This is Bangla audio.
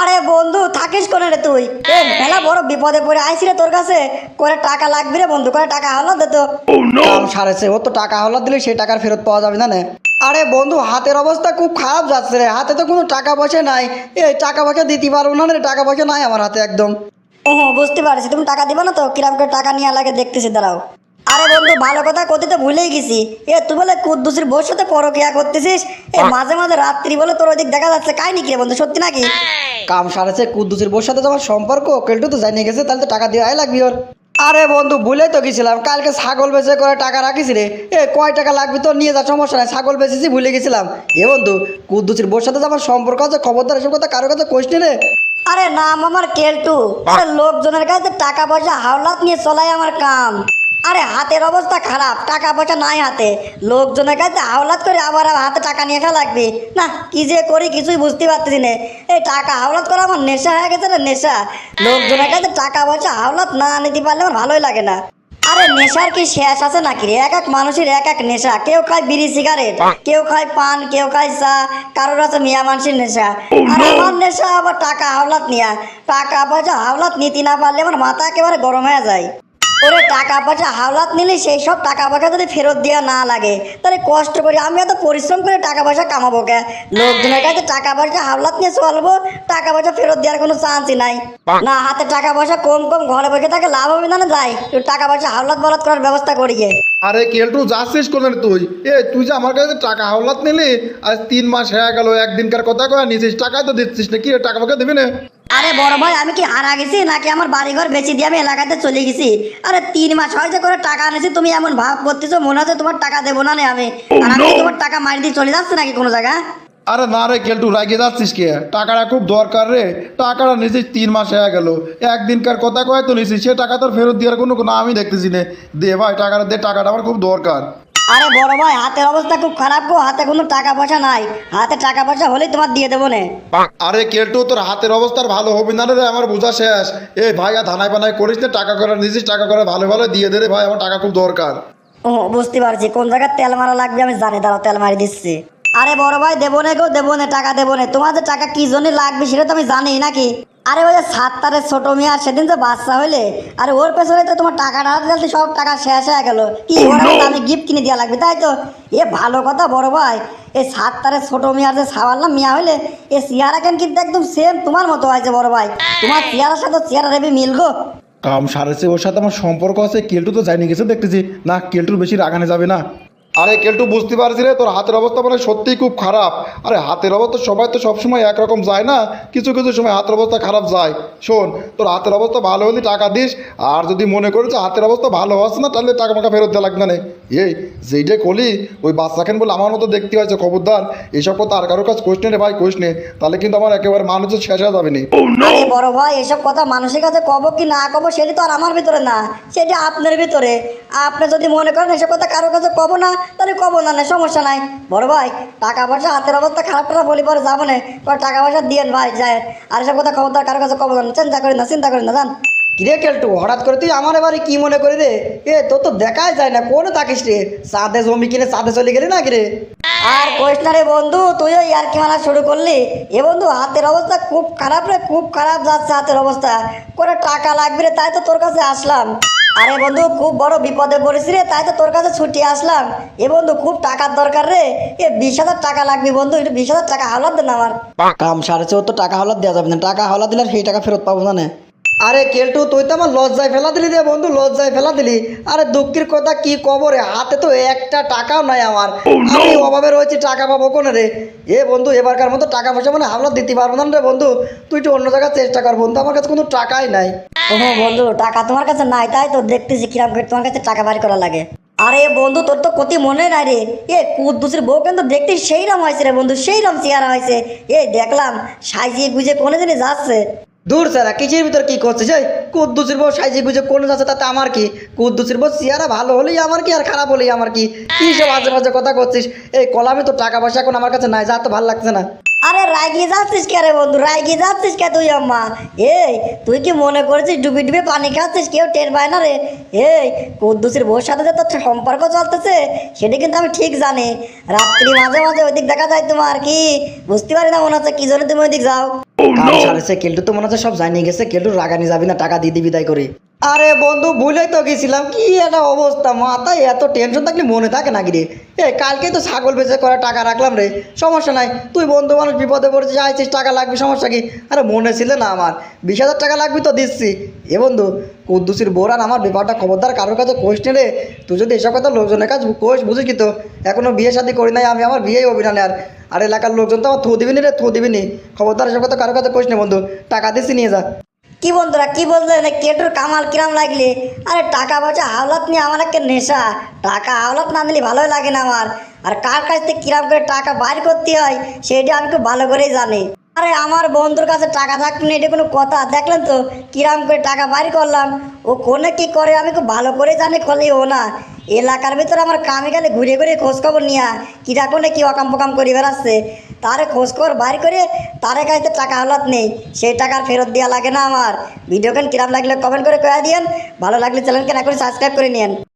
আরে বন্ধু থাকিস কোনে রে তুই? এ মেলা বড় বিপদে পড়ে আইসি রে তোর কাছে। করে টাকা লাগবে রে বন্ধু করে টাকা হলো দে তো। কাম সারেছে ও তো টাকা হলো দিলে সেই টাকার ফেরত পাওয়া যাবে না নে। আরে বন্ধু হাতের অবস্থা খুব খারাপ যাচ্ছে রে। হাতে তো কোনো টাকা পয়সা নাই। এই টাকা পয়সা দিতে পারব না রে টাকা পয়সা নাই আমার হাতে একদম। ও বুঝতে পারছি। তুমি টাকা দিবে না তো? কিরম করে টাকা নিয়ে লাগে দেখতেছি দাঁড়াও। আরে বন্ধু ভালো কথা করতে তো ভুলেই গেছি। এ তুই বলে কুদ্দুসির বউর সাথে পরকিয়া করতেছিস? এ মাঝে মাঝে রাত্রি বলে তোর ওইদিক দেখা যাচ্ছে। কাই নাকি বন্ধু সত্যি নাকি? কাম সারেছে কুদ্দুসের বোর সাথে তোমার সম্পর্ক কেলটু তো জানিয়ে গেছে তাহলে তো টাকা দেওয়াই লাগবে ওর। আরে বন্ধু ভুলে তো গেছিলাম কালকে ছাগল বেচে করে টাকা রাখিস রে। এ কয় টাকা লাগবে তো নিয়ে যা সমস্যা নাই ছাগল বেচেছি ভুলে গেছিলাম। এ বন্ধু কুদ্দুসির বোর সাথে আমার সম্পর্ক আছে খবরদার এসব কথা কারও কাছে কোষ রে। আরে নাম আমার কেলটু। আরে লোকজনের কাছে টাকা পয়সা হাওলাত নিয়ে চলাই আমার কাম। আরে হাতের অবস্থা খারাপ টাকা পয়সা নাই হাতে। লোকজনের কাছে হাওলাত করে আবার হাতে টাকা নিয়ে আসা লাগবে। না কি যে করি কিছুই বুঝতে পারতেছি না। এই টাকা হাওলাত করা আমার নেশা হয়ে গেছে রে নেশা। লোকজনের কাছে টাকা পয়সা হাওলাত না নিতে পারলে আমার ভালোই লাগে না। আরে নেশার কি শেষ আছে নাকি রে? এক এক মানুষের এক এক নেশা। কেউ খায় বিড়ি সিগারেট কেউ খায় পান কেউ খায় চা। কারোর আছে মিয়া মানুষের নেশা। আর আমার নেশা আবার টাকা হাওলাত নিয়া। টাকা পয়সা হাওলাত নিতে না পারলে আমার মাথা একেবারে গরম হয়ে যায়। ওরে টাকা পয়সা হাওলাত নিলে সেই সব টাকা পয়সা যদি ফেরত দেওয়া না লাগে তাহলে কষ্ট করে আমি এত পরিশ্রম করে টাকা পয়সা কামাবো কে? লোকজনের কাছে টাকা পয়সা হাওলাত নিয়ে চলবো টাকা পয়সা ফেরত দেওয়ার কোনো চান্সই নাই। না হাতে টাকা পয়সা কম কম ঘরে বসে থাকে লাভ হবে না যাই টাকা পয়সা হাওলাত বলাত করার ব্যবস্থা করিয়ে আরে কেলটু যাচ্ছিস রে তুই? এ তুই যে আমার কাছে টাকা হাওলাত নিলি আজ তিন মাস হয়ে গেল একদিনকার কথা কয়ে নিছিস টাকা তো দিচ্ছিস না কি টাকা পয়সা দিবি না। আরে বড় ভাই আমি কি হারা গেছি নাকি আমার বাড়িঘর বেশি দিয়ে আমি এলাকাতে চলে গেছি? আরে তিন মাস হয়েছে করে টাকা আনেছি তুমি এমন ভাব করতেছো মনে হচ্ছে তোমার টাকা দেবো না আমি। আর আমি তোমার টাকা মারি দিয়ে চলে যাচ্ছে নাকি কোনো জায়গা আরে না রে কেলটু রাগিয়ে যাচ্ছিস কে? টাকাটা খুব দরকার রে। টাকাটা নিছিস তিন মাস হয়ে গেল। একদিনকার কথা কয় তো নিছিস সে টাকা তোর ফেরত দেওয়ার কোনো কোনো আমি দেখতেছি নে। দে ভাই টাকাটা দে টাকাটা আমার খুব দরকার। আরে বড় ভাই হাতের অবস্থা খুব খারাপ গো হাতে কোনো টাকা পয়সা নাই। হাতে টাকা পয়সা হলেই তোমার দিয়ে দেবো নে। আরে কেলটু তোর হাতের অবস্থার ভালো হবে না রে আমার বোঝা শেষ। এই ভাই আর ধানায় পানায় করিস না টাকা করে নিছিস টাকা করে ভালো ভালো দিয়ে দে রে ভাই আমার টাকা খুব দরকার। ও বুঝতে পারছি কোন জায়গায় তেল মারা লাগবে আমি জানি দাঁড়াও তেল মারি দিচ্ছি। আরে বড় ভাই দেবো না গো দেবো না টাকা দেবো না। তোমাদের টাকা কি জন্য লাগবে সেটা তো আমি জানি নাকি? আরে ওই যে সাতটারে ছোট মেয়ে আর সেদিন তো বাচ্চা হইলে আরে ওর পেছনে তো তোমার টাকা না দিলে সব টাকা শেষ হয়ে গেল। কি আমি গিফট কিনে দেওয়া লাগবে তাই তো? এ ভালো কথা বড় ভাই। এই সাতটারে ছোট মেয়ে আর যে সাবাল্লাম মিয়া হইলে এ চেয়ারা কেন কিন্তু একদম সেম তোমার মতো হয়েছে বড় ভাই। তোমার চেয়ারের সাথে চেয়ারা রেবি মিল গো। কাম সারেছে ওর সাথে আমার সম্পর্ক আছে কেলটু তো যাইনি গেছে দেখতেছি। না কেলটুর বেশি রাগানে যাবে না। আরে কেলটু বুঝতে পারছি রে, তোর হাতের অবস্থা মানে সত্যিই খুব খারাপ। আরে হাতের অবস্থা সবাই তো সবসময় একরকম যায় না, কিছু কিছু সময় হাতের অবস্থা খারাপ যায়। শোন, তোর হাতের অবস্থা ভালো হলে টাকা দিস, আর যদি মনে করিস হাতের অবস্থা ভালো হচ্ছে না, তাহলে টাকা মাকা ফেরত দেওয়া লাগবে না। এই যেইটা কলি ওই বাচ্চাখান বলে আমার মতো দেখতে হয়েছে খবরদার। এইসব কথা আর কারোর কাছে কোষ নে রে ভাই কোষ নে। তাহলে কিন্তু আমার একেবারে মানুষের শেষ হয়ে যাবে না। বড় ভাই এসব কথা মানুষের কাছে কব কি না কব সেটা তো আর আমার ভিতরে না। সেটা আপনার ভিতরে। আপনি যদি মনে করেন এসব কথা কারও কাছে কব না তাহলে কব না না সমস্যা নাই। বড় ভাই টাকা পয়সা হাতের অবস্থা খারাপ টারাপ বলি পরে যাব না। টাকা পয়সা দিয়েন ভাই যায় আর এসব কথা খবরদার কারও কাছে কব না চিন্তা করেন না চিন্তা করেন না জান কিরে কেলটু হঠাৎ করে তুই আমার এবারে কি মনে করি রে? এ তোর তো দেখাই যায় না কোনো থাকিস রে? চাঁদে জমি কিনে চাঁদে চলে গেলি না রে? আর কইস না রে বন্ধু তুইও ইয়ার কি মানা শুরু করলি? এ বন্ধু হাতের অবস্থা খুব খারাপ রে খুব খারাপ যাচ্ছে হাতের অবস্থা। করে টাকা লাগবে রে তাই তো তোর কাছে আসলাম। আরে বন্ধু খুব বড় বিপদে পড়েছি রে তাই তো তোর কাছে ছুটি আসলাম। এ বন্ধু খুব টাকার দরকার রে। এ বিশ হাজার টাকা লাগবে বন্ধু একটু বিশ হাজার টাকা হাওলাত দেন আমার। কাম ওর তো টাকা হলাদ দেওয়া যাবে না। টাকা হলা দিলে আর সেই টাকা ফেরত পাবো না নে। আরে কেলটু তুই তো আমার লজ্জায় ফেলা দিলি রে বন্ধু লজ্জায় ফেলা দিলি। আরে দুঃখের কথা কি কবরে হাতে তো একটা টাকাও নাই আমার। আমি অভাবে রয়েছি টাকা পাবো কোনে রে? এ বন্ধু এবারকার মতো টাকা পয়সা মানে হামলা দিতে পারব না রে বন্ধু। তুই একটু অন্য জায়গায় চেষ্টা কর বন্ধু আমার কাছে কোনো টাকাই নাই। ও বন্ধু টাকা তোমার কাছে নাই তাই তো দেখতেছি কিরম করে তোমার কাছে টাকা বাড়ি করা লাগে। আরে বন্ধু তোর তো ক্ষতি মনে নাই রে। এ কুদ্দুসের বউ কিন্তু দেখতে সেই রকম হয়েছে রে বন্ধু সেই রকম চেহারা হয়েছে। এ দেখলাম সাজিয়ে গুজে কোনে জানি যাচ্ছে। দূর স্যারা কিসের ভিতর কি করছিস? এই কুদ্দুসির বউ সাইজে গুজে কোন যাচ্ছে তাতে আমার কি? কুদ্দুসির বউ চেহারা ভালো হলেই আমার কি আর খারাপ হলেই আমার কি? কি সব আজে বাজে কথা করছিস? এই কলামে তো টাকা পয়সা এখন আমার কাছে নাই, যা তো ভালো লাগছে না। আরে রাগিয়ে যাচ্ছিস কে রে বন্ধু? রাগিয়ে যাচ্ছিস কে তুই, আম্মা? এই, তুই কি মনে করছিস ডুবি ডুবে পানি খাচ্ছিস? কেউ টের পায় না রে। এই, কুদ্দুসের বউর সাথে যে তোর সম্পর্ক চলতেছে, সেটা কিন্তু আমি ঠিক জানি। রাত্রি মাঝে মাঝে ওইদিক দেখা যায় তোমার কি? বুঝতে পারি না মনে হচ্ছে, কি জন্য তুমি ওইদিক যাও? ছাড়েছে কেলটু তো মনে হচ্ছে সব জানিয়ে গেছে কেলটু রাগানি যাবি না টাকা দিয়ে দিবি তাই করে। আরে বন্ধু ভুলেই তো গেছিলাম কি একটা অবস্থা মাথায় এত টেনশন থাকলে মনে থাকে না রে? এ কালকেই তো ছাগল বেচে করে টাকা রাখলাম রে সমস্যা নাই তুই বন্ধু মানুষ বিপদে পড়েছিস আইছিস টাকা লাগবে সমস্যা কি? আরে মনে ছিল না আমার বিশ হাজার টাকা লাগবে তো দিচ্ছি। এ বন্ধু কুদ্দুসির বোরান আমার ব্যাপারটা খবরদার, কারোর কাছে কোষ নে রে। তুই যদি এসব কথা লোকজনের কাছে কোষ বুঝিস কি তো? এখনও বিয়ে শাদি করি নাই, আমি আমার বিয়েই অভিনয় আর। আর এলাকার লোকজন তো আমার থু দিবি রে, থু দিবি খবরদার, এসব কথা কারোর কাছে কোষ নে বন্ধু। টাকা দিছি নিয়ে যা। কি বন্ধুরা, কি বললেন কেটুর কামাল কিরাম লাগলে? আরে টাকা পয়সা হাওলাত নিয়ে আমার একটা নেশা। টাকা হাওলাত না নিলে ভালোই লাগে না আমার। আর কার কাছ থেকে কিরাম করে টাকা বাইর করতে হয়, সেটা আমি খুব ভালো করেই জানি। আরে আমার বন্ধুর কাছে টাকা থাকবে না, এটা কোনো কথা? দেখলেন তো, কিরাম করে টাকা বাইর করলাম। ও কোনে কি করে, আমি খুব ভালো করে জানি খলি ও না। এলাকার ভিতরে আমার কামে গেলে ঘুরে ঘুরে খোঁজখবর নিয়া কিরা কোনে কি অকাম পোকাম করে বেড়াচ্ছে। তারে খোঁজ খবর বাইর করে তারে কাছে টাকা হাওলাত নেই। সেই টাকার ফেরত দেওয়া লাগে না আমার। ভিডিও কেন কিরাম লাগলে কমেন্ট করে কয়া দিয়েন, ভালো লাগলে চ্যানেলকে না করে সাবস্ক্রাইব করে নিয়েন।